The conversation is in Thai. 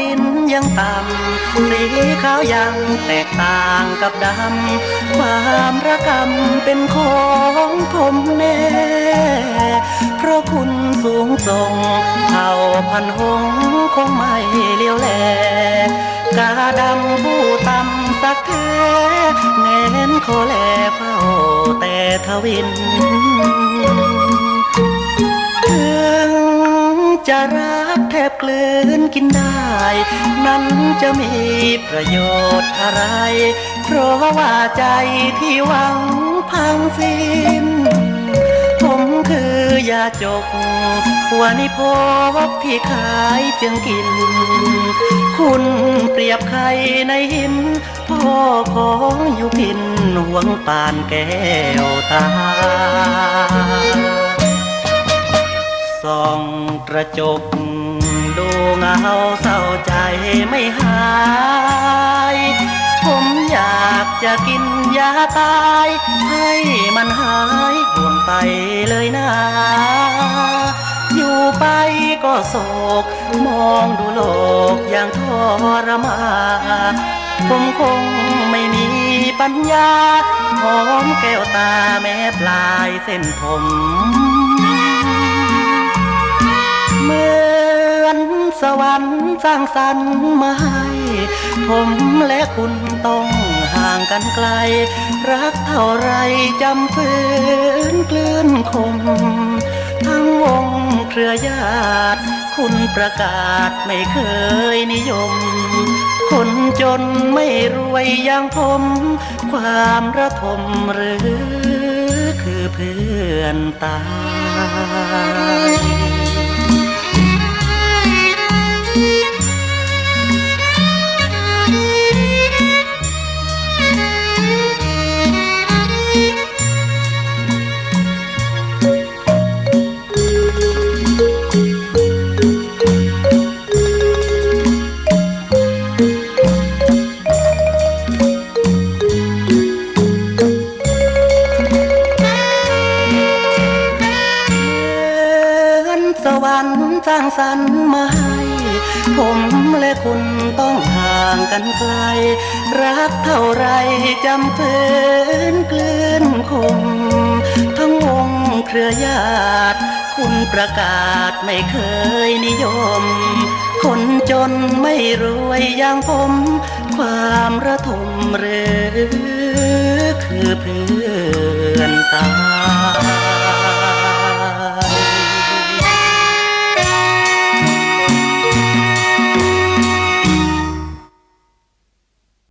ดินยังต่ำสีขาวยังแตกต่างกับดำความระกำเป็นของผมแน่เพราะคุณสูงส่งเผ่าพันหงคงไม่เลี้ยวแลกาดำผู้ต่ำสักแค่เน้นขอแลเฝ้าแต่ทวินถึงจะรั กแทบกลืนกินได้ นั้นจะมีประโยชน์อะไร เพราะว่าใจที่หวังพังสิ้น ผมคือยาจกวานิพกที่ขายเพียงกิน คุณเปรียบใครในหิน พ่อของอยู่พินหวงปานแก้วตาส่องกระจก ดูเงาเศร้าใจไม่หาย ผมอยากจะกินยาตาย ให้มันหายห่วงไปเลยนะ อยู่ไปก็โศก มองดูโลกอย่างทรมานผมคงไม่มีปัญญาหอมแก้วตาแม้ปลายเส้นผมเมื่อ สวรรค์สร้างสรรค์มาให้ผมและคุณต้องห่างกันไกล รักเท่าไรจำฝืนกลืนคม ทั้งวงเครือญาติ คุณประกาศไม่เคยนิยม คนจนไม่รวยอย่างผม ความระทมหรือคือเพื่อนตาย สวรรค์สร้างสรรค์มาให้ผมและคุณต้องห่างกันไกล รักเท่าไรจำฝืนกลืนคม ทั้งวงเครือญาติ คุณประกาศไม่เคยนิยม คนจนไม่รวยอย่างผม ความระทมหรือคือ